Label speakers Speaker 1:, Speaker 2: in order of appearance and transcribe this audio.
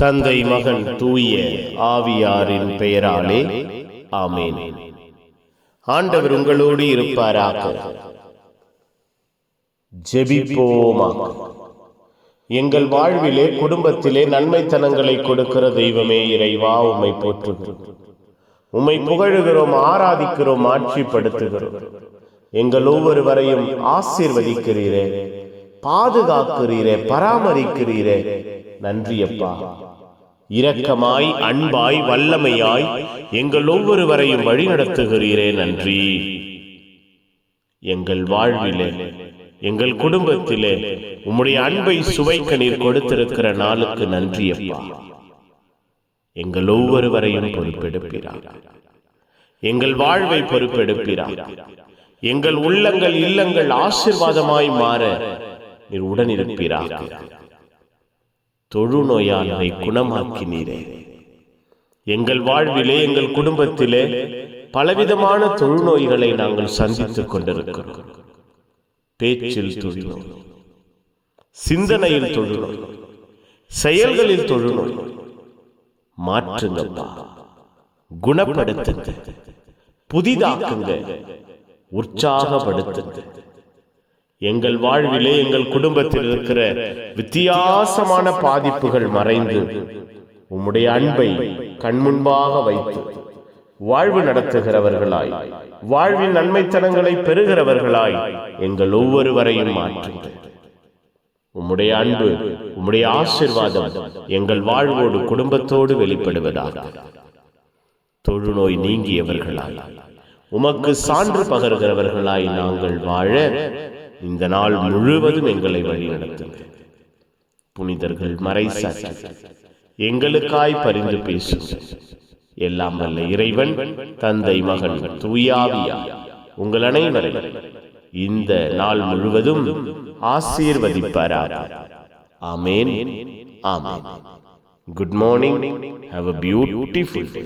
Speaker 1: தந்தை மகன் தூய ஆவியாரின் பெயராலே ஆமேன். ஆண்டவர் உங்களோடு இருப்பாராக. ஜெபிப்போமாக எங்கள் வாழ்விலே குடும்பத்திலே நன்மைத்தனங்களை கொடுக்கிற தெய்வமே இறைவா உம்மை போற்றுகிறோம். உம்மை புகழுகிறோம் ஆராதிக்கிறோம் ஆட்சிப்படுத்துகிறோம். எங்கள் ஒவ்வொருவரையும் ஆசீர்வதிக்கிறீரே. பாதுகாக்கிறீரே பராமரிக்கிறீரே. நன்றியப்பா. இரக்கமாய் அன்பாய் வல்லமையாய் எங்கள் ஒவ்வொருவரையும் வழிநடத்துகிறீரே நன்றி. எங்கள் வாழ்விலே எங்கள் குடும்பத்திலே உம்முடைய அன்பை சுவைக்க நீர் கொடுத்திருக்கிற நாளுக்கு நன்றி அப்பா எங்கள் ஒவ்வொருவரையும் பொறுப்பெடுப்பிறார் எங்கள் வாழ்வை பொறுப்பெடுப்பிறார் எங்கள் உள்ளங்கள் இல்லங்கள் ஆசிர்வாதமாய் மாற நீர் உடன் இருப்பீராக தொழுநோயாளரை குணமாக்கினீரே. எங்கள் வாழ்விலே எங்கள் குடும்பத்திலே பலவிதமான தொழுநோய்களை நாங்கள் சந்தித்துக் கொண்டிருக்கிறோம். பேச்சில் தொழுநோய் சிந்தனையில் தொழுநோய் செயல்களில் தொழுநோய் மாற்றுங்கப்பா குணப்படுத்துங்க புதிதாக்குங்க உற்சாகப்படுத்துங்க. எங்கள் வாழ்விலே எங்கள் குடும்பத்தில் இருக்கிற வித்தியாசமான பாதிப்புகள் மறைந்து உம்முடைய அன்பை கண்முன்பாக வைத்து வாழ்வு நடத்துகிறவர்களாய் வாழ்வின் நன்மைத்தனங்களை பெறுகிறவர்களாய் எங்கள் ஒவ்வொருவரையும் மாற்றுங்கள். உம்முடைய அன்பு உம்முடைய ஆசிர்வாதம் எங்கள் வாழ்வோடு குடும்பத்தோடு வெளிப்படுவதாக. தொழுநோய் நீங்கியவர்களாய் உமக்கு சான்று பகர்கிறவர்களாய் நாங்கள் வாழ இந்த நாள் முழுவதும் எங்களை வழிநடத்துங்கள். புனிதர்கள் மறைசாட்சி எங்களுக்காய் பரிந்து பேசுங்கள். எல்லாம் வல்ல இறைவன் தந்தை மகன் தூயாவியா உங்கள் அனைவரை இந்த நாள் முழுவதும் ஆசீர்வதிப்பாராக. ஆமேன். ஆமா good morning have a beautiful day